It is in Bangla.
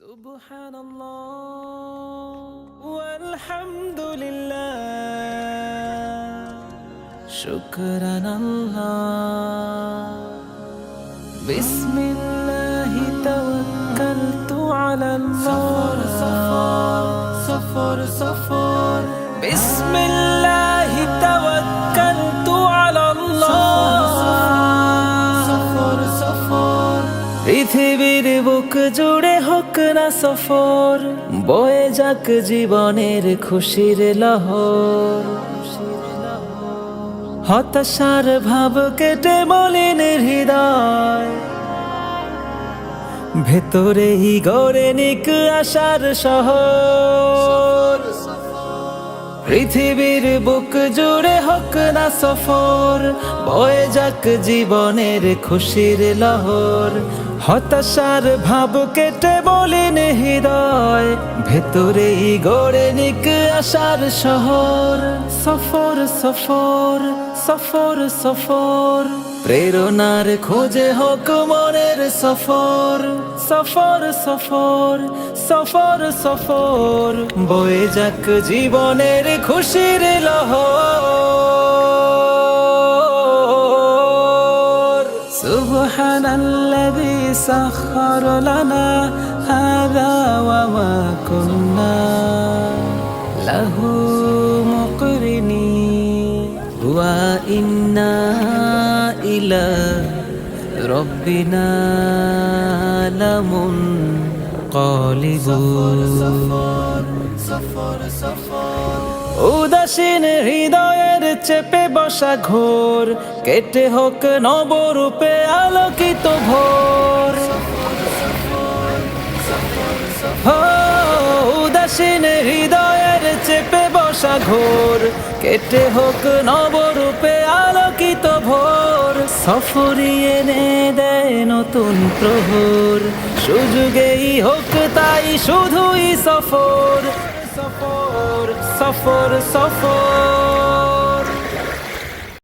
سبحان الله. والحمد لله. شكرا الله. بسم الله توكلت على الله. صفر صفر صفر بسم الله توكلت على الله. صفر صفر পৃথিবীর বুক জুড়ে হোক না সফর, বয়ে যাক জীবনের খুশির লহর। হতাশার ভাব কেটে মলিন হৃদয়। ভেতরেই গড়ে নিক আশার শহর। পৃথিবীর বুক জুড়ে হোক না সফর, বয়ে যাক জীবনের খুশির লহর। হতাশার ভাব কেটে বলিন হৃদয় ভেতরেই গড়ে নিক আশার শহর। সফর সফর সফর সফর, প্রেরণার খোঁজে হোক মনের সফর। সফর সফর সফর সফর, বয়ে যাক জীবনের খুশির লহর। سبحان الذي سخر لنا هذا وما كنا له مقرنين وإنا إلى ربنا لمنقلبون উদাসীন হৃদয়ের চেপে বসা ঘোর, কেটে হোক নবরূপে আলোকিত ভোর। উদাসীন হৃদয়ের চেপে বসা ঘোর, কেটে হোক নবরূপে আলোকিত ভোর। সফরিয়ে নে দেয় নতুন প্রহর, সুযোগেই হোক তাই শুধুই সফর। সফর সফর সফর।